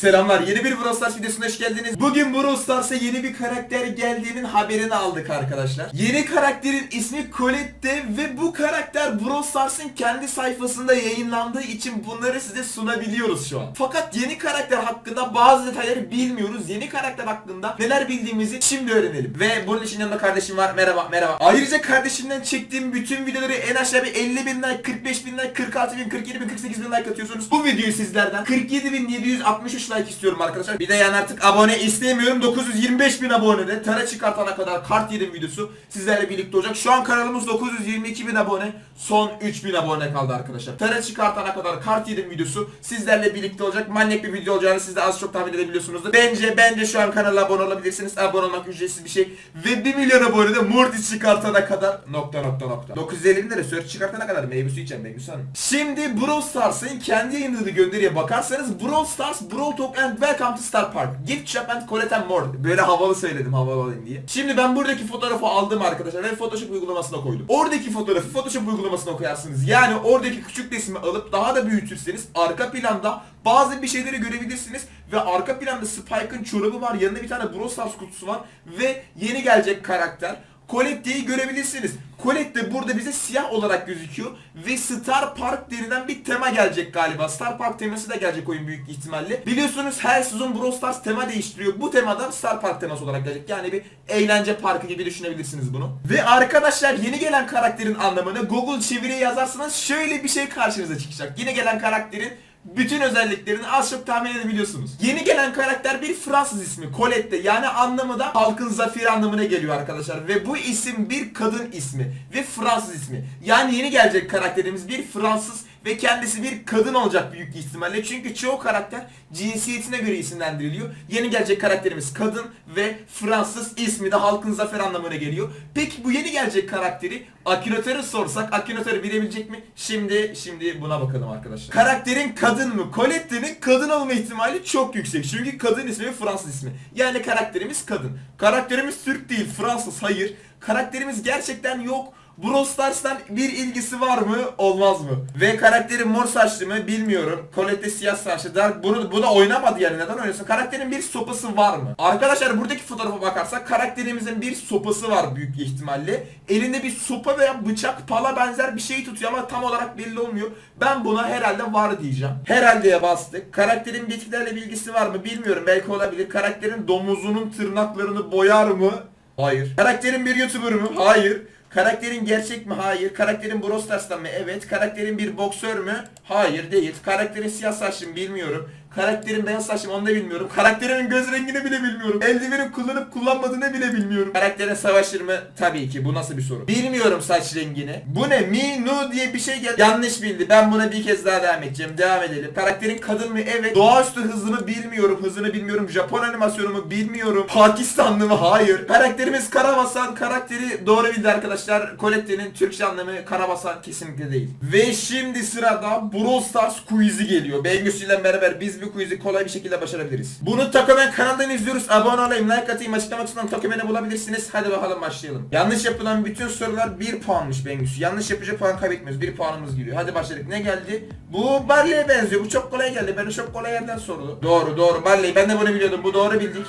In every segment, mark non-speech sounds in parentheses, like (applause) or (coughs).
Selamlar. Yeni bir Brawl Stars videosuna hoş geldiniz. Bugün Brawl Stars'a yeni bir karakter geldiğinin haberini aldık arkadaşlar. Yeni karakterin ismi Colette ve bu karakter Brawl Stars'ın kendi sayfasında yayınlandığı için bunları size sunabiliyoruz şu an. Fakat yeni karakter hakkında bazı detayları bilmiyoruz. Yeni karakter hakkında neler bildiğimizi şimdi öğrenelim. Ve bunun için yanında kardeşim var. Merhaba merhaba. Ayrıca kardeşimden çektiğim bütün videoları en aşağı bir 50 bin like, 45 bin like, 46 bin, 47 bin, 48 bin like atıyorsunuz. Bu videoyu sizlerden 47.763 like istiyorum arkadaşlar. Bir de yani artık abone istemiyorum. 925 bin abonede tara çıkartana kadar kart yedim videosu sizlerle birlikte olacak. Şu an kanalımız 922 bin abone. Son 3000 abone kaldı arkadaşlar. Tara çıkartana kadar kart yedim videosu sizlerle birlikte olacak. Manyak bir video olacağını siz de az çok tahmin edebiliyorsunuzdur. Bence bence şu an kanala abone olabilirsiniz. Abone olmak ücretsiz bir şey. Ve 1 milyon abone de Morty çıkartana kadar nokta nokta nokta. 950 bin lira search çıkartana kadar meyvesi içeceğim meyvesi hanım. Şimdi Brawl Stars'ın kendi yayınladığı gönderiye bakarsanız Brawl Stars Brawl Talk and Welcome to Star Park. Gift Shop and Collect and More. Böyle havalı söyledim havalı olayım diye. Şimdi ben buradaki fotoğrafı aldım arkadaşlar ve Photoshop uygulamasına koydum. Oradaki fotoğrafı Photoshop uygulamasına koyarsınız. Yani oradaki küçük resmi alıp daha da büyütürseniz arka planda bazı bir şeyleri görebilirsiniz ve arka planda Spike'ın çorabı var, yanında bir tane Brawl Stars kutusu var ve yeni gelecek karakter Colette'yi görebilirsiniz. Colette burada bize siyah olarak gözüküyor ve Star Park denilen bir tema gelecek galiba. Star Park teması da gelecek oyun büyük ihtimalle. Biliyorsunuz her sezon Brawl Stars tema değiştiriyor. Bu temadan Star Park teması olarak gelecek. Yani bir eğlence parkı gibi düşünebilirsiniz bunu. Ve arkadaşlar yeni gelen karakterin anlamını Google çeviriye yazarsanız şöyle bir şey karşınıza çıkacak. Yeni gelen karakterin bütün özelliklerini az çok tahmin edebiliyorsunuz. Yeni gelen karakter bir Fransız ismi Colette yani anlamı da halkın zaferi anlamına geliyor arkadaşlar ve bu isim bir kadın ismi ve Fransız ismi. Yani yeni gelecek karakterimiz bir Fransız ve kendisi bir kadın olacak büyük ihtimalle çünkü çoğu karakter cinsiyetine göre isimlendiriliyor. Yeni gelecek karakterimiz kadın ve Fransız ismi de halkın zafer anlamına geliyor. Peki bu yeni gelecek karakteri Akinator'u sorsak Akinator'u bilebilecek mi? Şimdi şimdi buna bakalım arkadaşlar. Karakterin kadın mı? Colette'nin kadın olma ihtimali çok yüksek. Çünkü kadın ismi ve Fransız ismi. Yani karakterimiz kadın. Karakterimiz Türk değil, Fransız hayır. Karakterimiz gerçekten yok. Brawl Stars'tan bir ilgisi var mı? Olmaz mı? Ve karakterin mor saçlı mı? Bilmiyorum. Colette siyah saçlı. Dark bunu, bu da oynamadı yani. Neden oynasın? Karakterin bir sopası var mı? Arkadaşlar buradaki fotoğrafa bakarsak karakterimizin bir sopası var büyük ihtimalle. Elinde bir sopa veya bıçak, pala benzer bir şey tutuyor ama tam olarak belli olmuyor. Ben buna herhalde var diyeceğim. Herhalde'ye bastık. Karakterin bitkilerle bilgisi var mı? Bilmiyorum. Belki olabilir. Karakterin domuzunun tırnaklarını boyar mı? Hayır. Karakterin bir YouTuber mı? Hayır. Karakterin gerçek mi? Hayır. Karakterin Brawl mı? Evet. Karakterin bir boksör mü? Hayır değil. Karakterin siyah saçlı mı? Bilmiyorum. Karakterin beyaz saçlı mı? Onu da bilmiyorum. Karakterinin göz rengini bile bilmiyorum. Eldiveni kullanıp kullanmadığını bile bilmiyorum. Karakterin savaşır mı? Tabii ki. Bu nasıl bir soru? Bilmiyorum saç rengini. Bu ne? Mi, nu diye bir şey geldi. Yanlış bildi. Ben buna bir kez daha devam edeceğim. Devam edelim. Karakterin kadın mı? Evet. Doğaüstü hızını bilmiyorum. Hızını bilmiyorum. Japon animasyonu mu? Bilmiyorum. Pakistanlı mı? Hayır. Karakterimiz Karabasan. Karakteri doğru bildi arkadaşlar. Colette'nin Türkçe anlamı Karabasan kesinlikle değil. Ve şimdi sırada Brawl Stars quiz'i geliyor. Bengüsü ile beraber biz bu quiz'i kolay bir şekilde başarabiliriz. Bunu Takomen kanalından izliyoruz. Abone olayım, like atayım, açıklama kısmından Takomen'i bulabilirsiniz. Hadi bakalım başlayalım. Yanlış yapılan bütün sorular 1 puanmış Bengüsü. Yanlış yapınca puan kaybetmiyoruz. 1 puanımız giriyor. Hadi başladık. Ne geldi? Bu Barley'e benziyor. Bu çok kolay geldi. Beni çok kolay yerden sordu. Doğru doğru Barley. Ben de bunu biliyordum. Bu doğru bildik.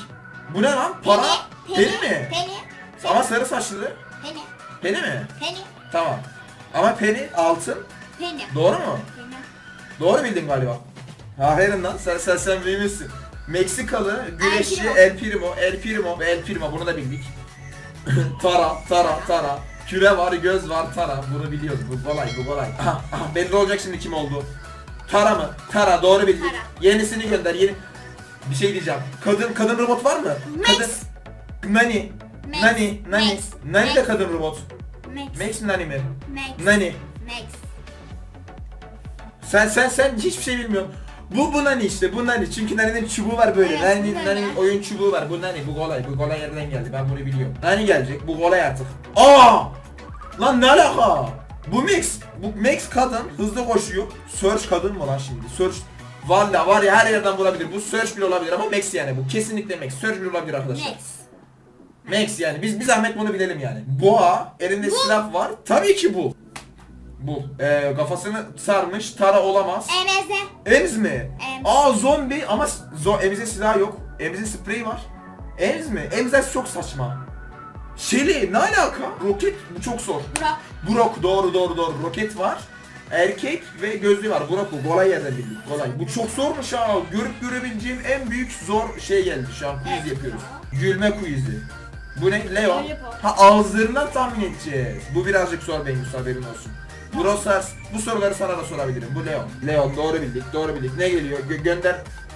Bu ne lan? Para? Peni mi? Penny. Ama sarı saçlı. Penny. Peni mi? Penny. Tamam. Ama peni altın. Penny. Doğru mu? Penny. Doğru bildin galiba. Aferin lan sen sen sen büyümüşsün. Meksikalı güreşçi El Primo, El Primo ve El Primo bunu da bildik. (coughs) tara, tara, tara. Küre var, göz var, tara. Bunu biliyoruz. Bu kolay, bu kolay. Aha, aha, belli olacak şimdi kim oldu. Tara mı? Tara, doğru bildik. Tara. Yenisini gönder, yeni... Bir şey diyeceğim. Kadın kadın robot var mı? Max. Kadın... Nani? Max. Nani? Nani? Max. Nani de kadın robot. Max. Max Nani mi? Max. Nani? Max. Sen sen sen hiçbir şey bilmiyorsun. Bu bu nani işte bu nani çünkü Nani'nin çubuğu var böyle. Evet, bu Nani'nin nani. oyun çubuğu var. Bu nani bu kolay bu kolay yerden geldi ben bunu biliyorum. Nani gelecek bu kolay artık. Aa! Lan ne alaka? Bu Max. Bu Max kadın hızlı koşuyor. Search kadın mı lan şimdi? Search Valla var ya her yerden bulabilir. Bu Search bile olabilir ama Max yani bu. Kesinlikle Max. Search bile olabilir arkadaşlar. Max. Max yani biz bir zahmet bunu bilelim yani. Boğa elinde silah var. Tabii ki bu. Bu. Ee, kafasını sarmış. Tara olamaz. Emeze. Ems mi? Ems. Aa zombi ama zo Ems'in silahı yok. Ems'in spreyi var. Ems mi? Ems çok saçma. Shelly ne alaka? Roket bu çok zor. Burak. Burak doğru doğru doğru. Roket var. Erkek ve gözlüğü var. Burak bu. Kolay bildik. Kolay. Bu çok zormuş ha. Görüp görebileceğim en büyük zor şey geldi şu an. Quiz Evet. yapıyoruz. Gülme quiz'i. Bu ne? Lollipop. Ha ağızlarından tahmin edeceğiz. Bu birazcık zor Bengüs haberin olsun. Brosers bu soruları sana da sorabilirim. Bu Leon. Leon doğru bildik. Doğru bildik. Ne geliyor? Gö- gönder.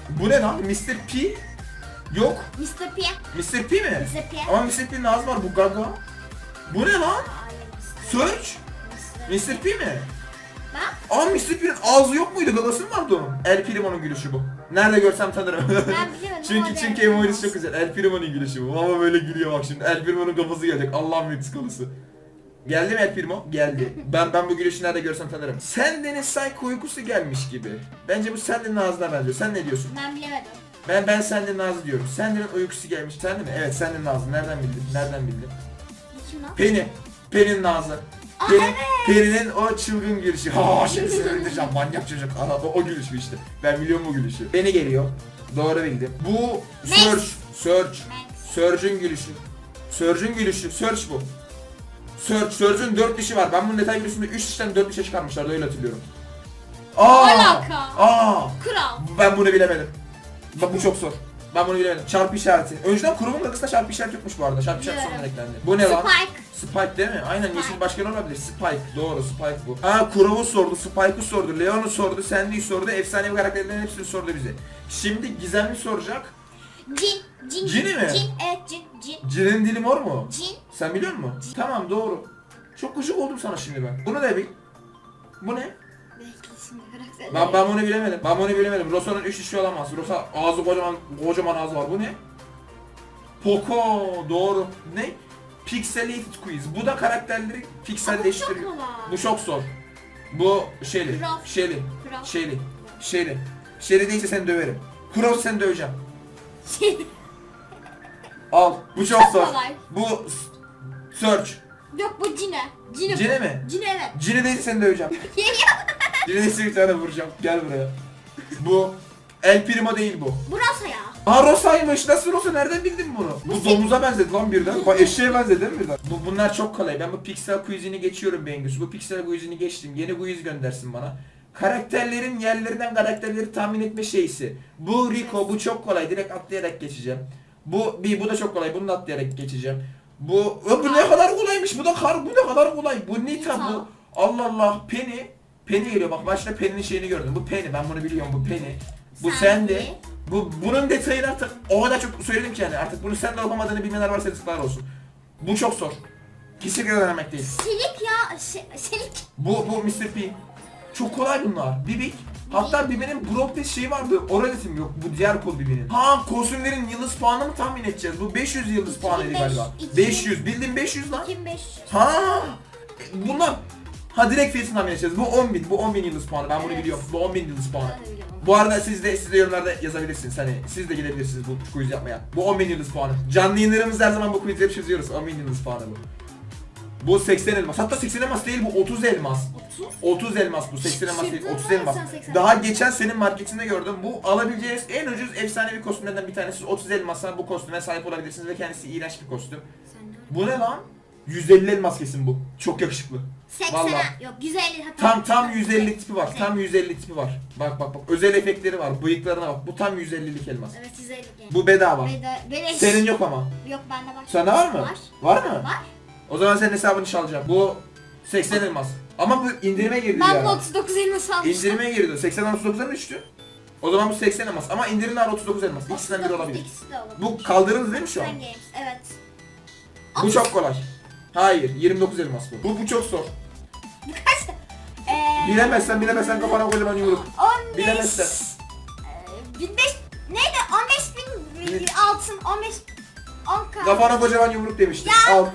Bu ne lan? Mr. P? Yok. Mr. P. Mr. P mi? Mr. P. Ama Mr. P'nin ağzı var. Bu Gaga. Bu ne lan? Search? Mr. P mi? Bak. Aa Mr. P'nin ağzı yok muydu? Gagası mı vardı onun? El Primo'nun gülüşü bu. Nerede görsem tanırım. biliyorum (laughs) çünkü çünkü ben- emojisi çok güzel. El Primo'nun gülüşü bu. Ama böyle gülüyor bak şimdi. El Primo'nun kafası gelecek. Allah'ın Meksikalısı. Geldi mi El Primo? Geldi. ben ben bu gülüşü nerede görsem tanırım. Sendeniz Psycho uykusu gelmiş gibi. Bence bu Sendin'in ağzına benziyor. Sen ne diyorsun? Ben bilemedim. Ben ben Sendin'in ağzı diyorum. Sendin'in uykusu gelmiş. Sen mi? Evet Sendin'in ağzı. Nereden bildin? Nereden bildin? Bu kim? Penny. Penny'nin ağzı. Aa, Penny, evet. Penny'nin o çılgın gülüşü. Ha şimdi seni öldüreceğim manyak çocuk. Ana o, o gülüşü işte. Ben biliyorum o gülüşü. Penny geliyor. Doğru bildim. Bu. Surge. Surge. Surge'ün gülüşü. Surge'ün gülüşü. Surge bu. Surge. Surge'ün 4 dişi var. Ben bunun detay gülüşünde 3 dişten 4 dişe çıkarmışlardı öyle hatırlıyorum. Aa! Alaka. Aa! Kral. Ben bunu bilemedim. Bak bu çok zor. Ben bunu bilemedim. Çarpı işareti. Önceden kurumun gagısında çarpı işareti yokmuş bu arada. Çarpı işareti Biliyorum. sonradan eklendi. Bu ne lan? Spike. Spike değil mi? Aynen Spike. yeşil başkan olabilir. Spike. Doğru Spike bu. Ha Kurov'u sordu, Spike'ı sordu, Leon'u sordu, Sandy'yi sordu, efsanevi karakterlerin hepsini sordu bize. Şimdi Gizemli soracak. Cin. Cin. Cini mi? Cin. Evet cin. Cin. Cin'in dili mor mu? Cin. Sen biliyor musun? Tamam doğru. Çok gıcık oldum sana şimdi ben. Bunu da bil. Bu ne? Belki şimdi karakterleri. Ben, ben bunu bilemedim. Ben bunu bilemedim. Rosa'nın 3 dişi olamaz. Rosa ağzı kocaman kocaman ağzı var. Bu ne? Poco doğru. Ne? Pixelated quiz. Bu da karakterleri Ama pikselleştiriyor. çok kolay. Bu çok zor. Bu. Kral. Shelly. Kral. Shelly. Shelly. Shelly değilse seni döverim. Cross seni döveceğim. Al. Bu çok zor. kolay. Bu Search. Yok bu Cine. Cine. Cine mi? Cine evet. Cine değilse seni döveceğim. (laughs) Cine değilse bir tane vuracağım. Gel buraya. Bu El Primo değil bu. Burası ya. Aa Rosa'ymış. Nasıl Rosa? Nereden bildin bunu? Bu Bu domuza benzedi lan birden. Bak eşeğe benzedi değil mi birden? Bu, bunlar çok kolay. Ben bu Pixel quizini geçiyorum Bengüs. Bu Pixel quizini geçtim. Yeni quiz göndersin bana. Karakterlerin yerlerinden karakterleri tahmin etme şeysi. Bu Rico, bu çok kolay. Direkt atlayarak geçeceğim. Bu bir bu da çok kolay. Bunu da atlayarak geçeceğim. Bu Ö, bu ne kadar kolaymış. Bu da kar bu ne kadar kolay. Bu Nita bu. Allah Allah. Penny. Penny geliyor. Bak başta Penny'nin şeyini gördüm. Bu Penny. Ben bunu biliyorum. Bu Penny. Bu Sandy. sende. Bu bunun detayını artık o kadar çok söyledim ki yani artık bunu sen de yapamadığını bilmeyenler varsa yazıklar olsun. Bu çok zor. Kesinlikle denemek değil. Silik ya. Şey, silik. Bu bu Mr. P. Çok kolay bunlar. Bibik. Hatta Bibi'nin Brock Test şeyi vardı. Oraletim yok. Bu diğer kol Bibi'nin. Ha kostümlerin yıldız puanını mı tahmin edeceğiz? Bu 500 yıldız puanıydı 2005, galiba. 2000. 500. Bildim 500 lan. 2500. Ha. Bunlar. Ha direkt fiyatını tahmin edeceğiz. Bu 10.000. Bu 10.000 yıldız puanı. Ben bunu Evet. biliyorum. Bu 10.000 yıldız puanı. Ben de biliyorum. Bu arada siz de siz de yorumlarda yazabilirsiniz hani siz de gelebilirsiniz bu quiz yapmaya. Bu 10.000 yıldız puanı. Canlı yayınlarımızda her zaman bu quizleri çözüyoruz. 10.000 yıldız puanı bu. Bu 80 elmas. Hatta 80 elmas değil bu 30 elmas. 30. 30 elmas bu 80 elmas değil 30 Çıktı mı? elmas. Sen 80 Daha geçen senin marketinde gördüm. Bu alabileceğiniz en ucuz efsanevi kostümlerden bir tanesi 30 elmasa bu kostüme sahip olabilirsiniz ve kendisi iğrenç bir kostüm. Bu ne lan? 150 elmas kesin bu. Çok yakışıklı. 80 Vallahi. yok 150 hatta. Tam tam 150 tipi var. Tam 150 tipi var. Bak bak bak. Özel efektleri var. Bıyıklarına bak. Bu tam 150'lik elmas. Evet 150 yani. Bu bedava. Beda, beleş. Senin yok ama. Yok bende var. Sende var mı? Var. Var mı? Var. O zaman senin hesabını çalacağım. Bu 80 elmas. Ama bu indirime girdi Ben ya. bu 39 elmas almıştım. İndirime girdi. 80'den 39'a mı düştü? O zaman bu 80 elmas. Ama indirimler 39 elmas. İkisinden biri 39, olabilir. İkisi de olabilir. Bu kaldırıldı değil mi şu an? Sen Games. Evet. Bu çok kolay. Hayır. 29 elmas bu. Bu, bu çok zor. Kaç Eee... Bilemezsen bilemezsen kafana kocaman yumruk. 15... Bilemezsen. Eee, 1005... Neydi? 15 bin altın. 15... 10 k. Kafana kocaman yumruk demiştim. Al.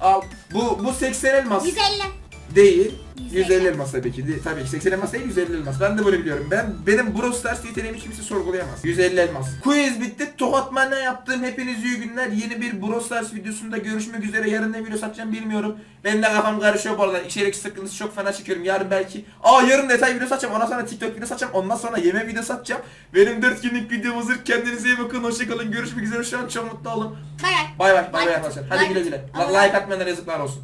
Al. Bu bu 80 elmas. 150. Değil. 150. 150 elmas tabii ki. De- Tabii ki 80 elmas değil 150 elmas. Ben de bunu biliyorum. Ben benim Brawl Stars yeteneğimi kimse sorgulayamaz. 150 elmas. Quiz bitti. Tokatman'a yaptığım hepiniz iyi günler. Yeni bir Brawl Stars videosunda görüşmek üzere. Yarın ne video satacağım bilmiyorum. Benim de kafam karışıyor bu arada. İçerik sıkıntısı çok fena çekiyorum. Yarın belki. Aa yarın detay video satacağım. Ondan sonra TikTok video satacağım. Ondan sonra yeme video satacağım. Benim 4 günlük videom hazır. Kendinize iyi bakın. Hoşçakalın. Görüşmek üzere. Şu an çok mutlu olun. Bay bay. Bay bay. Bay bay arkadaşlar. Hadi güle güle. Like atmayanlara yazıklar olsun.